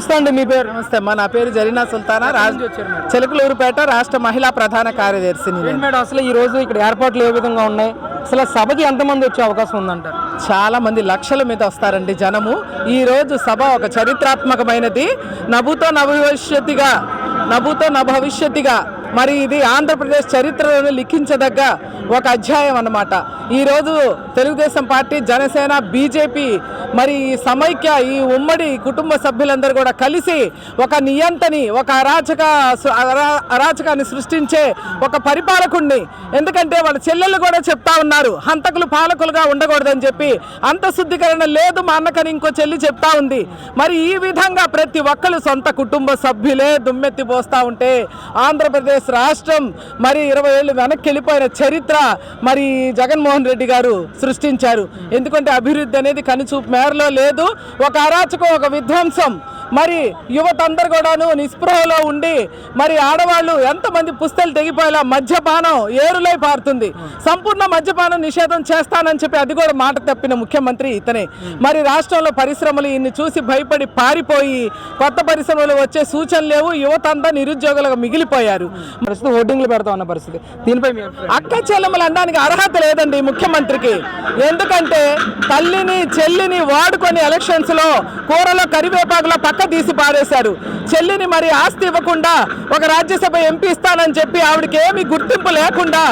నమస్తే అండి మీ పేరు? నమస్తే అమ్మా నా పేరు జరీనా సుల్తానా రాజ్ చిలకలూరుపేట రాష్ట్ర మహిళా ప్రధాన నేను. మేడం అసలు ఈ రోజు ఇక్కడ ఏర్పాట్లు ఏ విధంగా ఉన్నాయి? అసలు సభకి ఎంతమంది వచ్చే అవకాశం ఉందంటారు? చాలా మంది లక్షల మీద వస్తారండి జనము. ఈ రోజు సభ ఒక చరిత్రాత్మకమైనది. నభుతో నభవిష్యత్తిగా నభుతో నభవిష్యత్తిగా మరి ఇది ఆంధ్రప్రదేశ్ చరిత్రలో లిఖించదగ్గ ఒక అధ్యాయం అన్నమాట. ఈరోజు తెలుగుదేశం పార్టీ జనసేన బీజేపీ మరి ఈ సమైక్య ఈ ఉమ్మడి కుటుంబ సభ్యులందరూ కూడా కలిసి ఒక నియంతని ఒక అరాచక అరా- అరాచకాన్ని సృష్టించే ఒక పరిపాలకుణ్ణి. ఎందుకంటే వాళ్ళ చెల్లెళ్ళు కూడా చెప్తా ఉన్నారు హంతకులు పాలకులుగా ఉండకూడదని చెప్పి. అంత శుద్ధీకరణ లేదు మా అన్నకని ఇంకో చెల్లి చెప్తా ఉంది. మరి ఈ విధంగా ప్రతి ఒక్కరు సొంత కుటుంబ సభ్యులే దుమ్మెత్తి పోస్తూ ఉంటే ఆంధ్రప్రదేశ్ రాష్ట్రం మరి ఇరవై ఏళ్ళు వెనక్కి వెళ్ళిపోయిన చరిత్ర మరి జగన్మోహన్ రెడ్డి గారు సృష్టించారు. ఎందుకంటే అభివృద్ధి అనేది కనుచూపు మేరలో లేదు. ఒక అరాచకం ఒక విధ్వంసం. మరి యువత అందరు కూడాను నిస్పృహలో ఉండి మరి ఆడవాళ్ళు ఎంతమంది పుస్తలు తెగిపోయేలా మద్యపానం ఏరులై పారుతుంది. సంపూర్ణ మద్యపానం నిషేధం చేస్తానని చెప్పి అది కూడా మాట తప్పిన ముఖ్యమంత్రి ఇతనే. మరి రాష్ట్రంలో పరిశ్రమలు ఇన్ని చూసి భయపడి పారిపోయి కొత్త పరిశ్రమలు వచ్చే సూచనలు లేవు. యువత అంతా నిరుద్యోగులుగా మిగిలిపోయారు. ప్రస్తుతం ఓటింగ్లు పెడతా ఉన్న పరిస్థితి. దీనిపై? అక్క చెల్లెమ్మలు అనడానికి అర్హత లేదండి ముఖ్యమంత్రికి. ఎందుకంటే తల్లిని చెల్లిని వాడుకొని ఎలక్షన్స్లో కూరలో కరివేపాకులో పక్క తీసి పారేశారు. చెల్లిని మరి ఆస్తి ఇవ్వకుండా ఒక రాజ్యసభ ఎంపీ ఇస్తానని చెప్పి ఆవిడకి ఏమి గుర్తింపు లేకుండా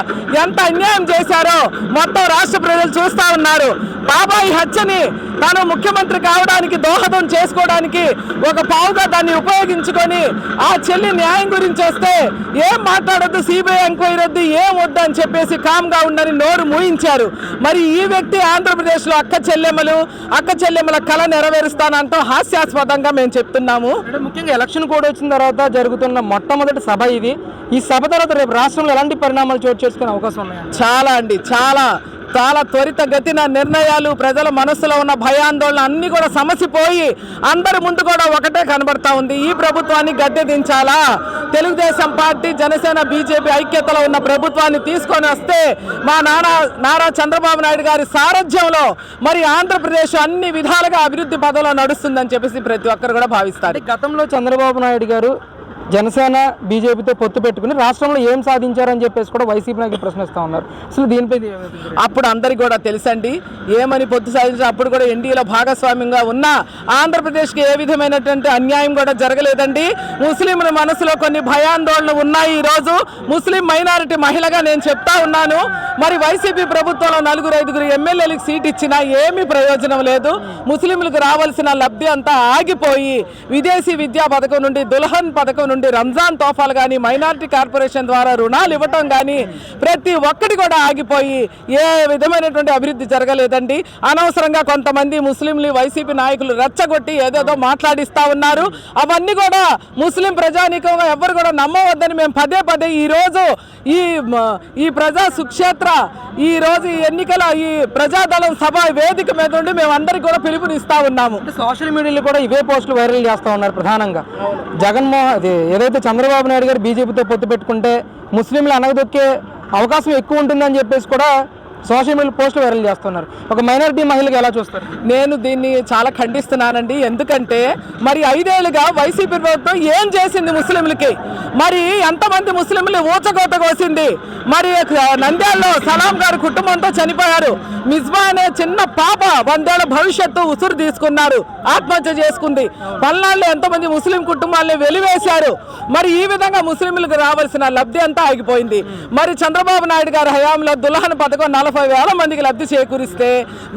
ఎంత అన్యాయం చేశారో మొత్తం రాష్ట్ర ప్రజలు చూస్తా ఉన్నారు. బాబాయి హత్యని తాను ముఖ్యమంత్రి కావడానికి దోహదం చేసుకోవడానికి ఒక పావుగా దాన్ని ఉపయోగించుకొని ఆ చెల్లి న్యాయం గురించి వస్తే ఏం మాట్లాడొద్దు సిబిఐ ఎంక్వైరీ వద్దు ఏం వద్దు అని చెప్పేసి కామ్గా ఉండని నోరు మూయించారు. మరి ఈ వ్యక్తి ఆంధ్రప్రదేశ్లో అక్క చెల్లెమ్మలు అక్క చెల్లెమ్మల కళ నెరవేరుస్తానంటూ హాస్యాస్పదంగా మేము చెప్తున్నాము. ముఖ్యంగా ఎలక్షన్ కోడ్ వచ్చిన తర్వాత జరుగుతున్న మొట్టమొదటి సభ ఇది. ఈ సభ తర్వాత రేపు రాష్ట్రంలో ఎలాంటి పరిణామాలు చోటు చేసుకునే అవకాశం ఉన్నాయి చాలా అండి చాలా. చాలా త్వరితగతిన నిర్ణయాలు ప్రజల మనసులో ఉన్న భయాందోళన అన్నీ కూడా సమసిపోయి అందరి ముందు కూడా ఒకటే కనబడతా ఉంది. ఈ ప్రభుత్వాన్ని గద్దె దించాలా? తెలుగుదేశం పార్టీ జనసేన బీజేపీ ఐక్యతలో ఉన్న ప్రభుత్వాన్ని తీసుకొని వస్తే మా నానా నారా చంద్రబాబు నాయుడు గారి సారథ్యంలో మరి ఆంధ్రప్రదేశ్ అన్ని విధాలుగా అభివృద్ధి పదంలో నడుస్తుందని చెప్పేసి ప్రతి ఒక్కరు కూడా భావిస్తారు. గతంలో చంద్రబాబు నాయుడు గారు జనసేన బీజేపీతో పొత్తు పెట్టుకుని రాష్ట్రంలో ఏం సాధించారని చెప్పేసి కూడా వైసీపీ నాయకులు ప్రశ్నిస్తూ ఉన్నారు. అసలు దీనిపై అప్పుడు అందరికి కూడా తెలుసండి ఏమని పొత్తు సాధించిన అప్పుడు కూడా ఎన్డీఏలో భాగస్వామ్యంగా ఉన్న ఆంధ్రప్రదేశ్కి ఏ విధమైనటువంటి అన్యాయం కూడా జరగలేదండి. ముస్లింల మనసులో కొన్ని భయాందోళనలు ఉన్నాయి ఈరోజు. ముస్లిం మైనారిటీ మహిళగా నేను చెప్తా ఉన్నాను. మరి వైసీపీ ప్రభుత్వంలో నలుగురు ఐదుగురు ఎమ్మెల్యేలకు సీట్ ఇచ్చినా ఏమీ ప్రయోజనం లేదు. ముస్లింలకు రావాల్సిన లబ్ధి అంతా ఆగిపోయి విదేశీ విద్యా పథకం నుండి దుల్హన్ పథకం నుండి రంజాన్ తోఫాలు కానీ మైనారిటీ కార్పొరేషన్ ద్వారా రుణాలు ఇవ్వటం కానీ ప్రతి ఒక్కటి కూడా ఆగిపోయి ఏ విధమైనటువంటి అభివృద్ధి జరగలేదండి. అనవసరంగా కొంతమంది ముస్లింలు వైసీపీ నాయకులు రెచ్చగొట్టి ఏదేదో మాట్లాడిస్తా ఉన్నారు. అవన్నీ కూడా ముస్లిం ప్రజానీకంగా ఎవరు కూడా నమ్మవద్దని మేము పదే పదే ఈ రోజు ఈ ఈ ప్రజా సుక్షేత్ర ఈ రోజు ఈ ఎన్నికల ఈ ప్రజాదళం సభ వేదిక మీద ఉండి మేము అందరికీ కూడా పిలుపునిస్తా ఉన్నాము. సోషల్ మీడియాలో కూడా ఇవే పోస్టులు వైరల్ చేస్తూ ఉన్నారు ప్రధానంగా. జగన్మోహన్ అది ఏదైతే చంద్రబాబు నాయుడు గారు బీజేపీతో పొత్తు పెట్టుకుంటే ముస్లింలు అనగదొక్కే అవకాశం ఎక్కువ ఉంటుందని చెప్పేసి కూడా సోషల్ మీడియా పోస్టులు వైరల్ చేస్తున్నారు. ఒక మైనారిటీ మహిళగా ఎలా చూస్తారు? నేను దీన్ని చాలా ఖండిస్తున్నానండి. ఎందుకంటే మరి ఐదేళ్ళుగా వైసీపీ ప్రభుత్వం ఏం చేసింది ముస్లింలకి? మరి ఎంతమంది ముస్లింలు ఊచకోత కోసింది? మరి నంద్యాలలో సలాం గారి కుటుంబంతో చనిపోయారు. మిస్బా అనే చిన్న పాప వందేళ్ళ భవిష్యత్తు ఉసురు తీసుకున్నారు. ఆత్మహత్య చేసుకుంది. పల్నాడులో ఎంతమంది ముస్లిం కుటుంబాలని వెలివేశారు. మరి ఈ విధంగా ముస్లింలకు రావాల్సిన లబ్ధి అంతా ఆగిపోయింది. మరి చంద్రబాబు నాయుడు గారి హయాంలో దుల్హన్ పథకం నలభై వేల మందికి లబ్ధి చేకూరిస్తే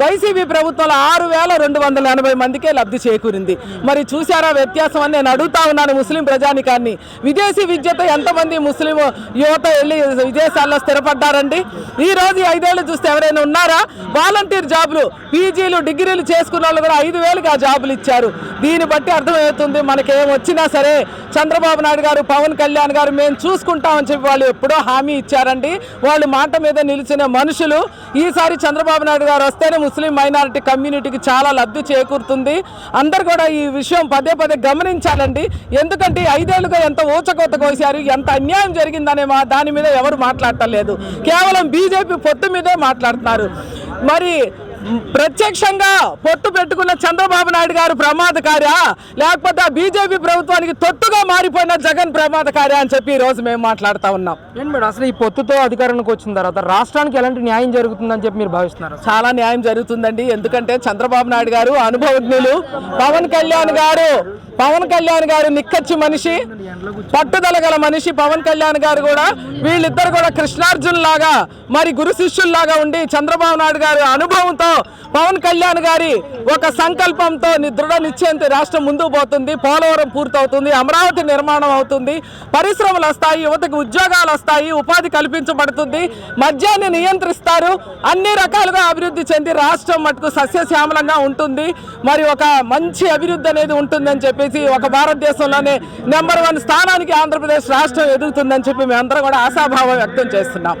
వైసీపీ ప్రభుత్వంలో ఆరు వేల రెండు వందల ఎనభై మందికే లబ్ధి చేకూరింది. మరి చూసారా వ్యత్యాసం అని నేను అడుగుతా ఉన్నాను ముస్లిం ప్రజానికాన్ని. విదేశీ విద్యతో ఎంతమంది ముస్లిం యువత వెళ్ళి విదేశాల్లో స్థిరపడ్డారండి? ఈ రోజు ఐదేళ్ళు చూస్తే ఎవరైనా ఉన్నారా? వాలంటీర్ జాబులు పీజీలు డిగ్రీలు చేసుకున్న వాళ్ళు కూడా ఐదు వేలుగా ఆ జాబులు ఇచ్చారు. దీన్ని బట్టి అర్థమవుతుంది మనకేం వచ్చినా సరే చంద్రబాబు నాయుడు గారు పవన్ కళ్యాణ్ గారు మేము చూసుకుంటామని చెప్పి వాళ్ళు ఎప్పుడో హామీ ఇచ్చారండి. వాళ్ళు మాట మీద నిలిచిన మనుషులు ఈసారి చంద్రబాబు నాయుడు గారు వస్తేనే ముస్లిం మైనారిటీ కమ్యూనిటీకి చాలా లబ్ధి చేకూరుతుంది. అందరు కూడా ఈ విషయం పదే పదే గమనించాలండి. ఎందుకంటే ఐదేళ్ళుగా ఎంత ఊచకోత కోసారు ఎంత అన్యాయం జరిగిందనే మా దాని మీద ఎవరు మాట్లాడటం లేదు కేవలం బీజేపీ పొత్తు మీదే మాట్లాడుతున్నారు. మరి ప్రత్యక్షంగా పొత్తు పెట్టుకున్న చంద్రబాబు నాయుడు గారు ప్రమాదకార్య లేకపోతే ఆ బీజేపీ ప్రభుత్వానికి తొత్తుగా మారిపోయిన జగన్ ప్రమాదకార్య అని చెప్పి ఈ రోజు మేము మాట్లాడుతా ఉన్నాం. ఏంటి మేడం అసలు ఈ పొత్తుతో అధికారంలోకి వచ్చిన తర్వాత రాష్ట్రానికి ఎలాంటి న్యాయం జరుగుతుందని చెప్పి మీరు భావిస్తున్నారు? చాలా న్యాయం జరుగుతుందండి. ఎందుకంటే చంద్రబాబు నాయుడు గారు అనుభవజ్ఞులు పవన్ కళ్యాణ్ గారు పవన్ కళ్యాణ్ గారు నిక్కచ్చి మనిషి పట్టుదల గల మనిషి పవన్ కళ్యాణ్ గారు కూడా వీళ్ళిద్దరు కూడా కృష్ణార్జున్ లాగా మరి గురు శిష్యుల్లాగా ఉండి చంద్రబాబు నాయుడు గారి అనుభవంతో పవన్ కళ్యాణ్ గారి ఒక సంకల్పంతో దృఢ నిశ్చయంతో రాష్ట్రం ముందుకు పోతుంది. పోలవరం పూర్తవుతుంది. అమరావతి నిర్మాణం అవుతుంది. పరిశ్రమలు వస్తాయి. యువతకు ఉద్యోగాలు వస్తాయి. ఉపాధి కల్పించబడుతుంది. మద్యాన్ని నియంత్రిస్తారు. అన్ని రకాలుగా అభివృద్ధి చెంది రాష్ట్రం మటుకు సస్యశ్యామలంగా ఉంటుంది. మరి ఒక మంచి అభివృద్ధి అనేది ఉంటుందని చెప్పేసి ఒక భారతదేశంలోనే నెంబర్ వన్ స్థానానికి ఆంధ్రప్రదేశ్ రాష్ట్రం ఎదుగుతుందని చెప్పి మేమందరం కూడా ఆశాభావం వ్యక్తం చేస్తున్నాం.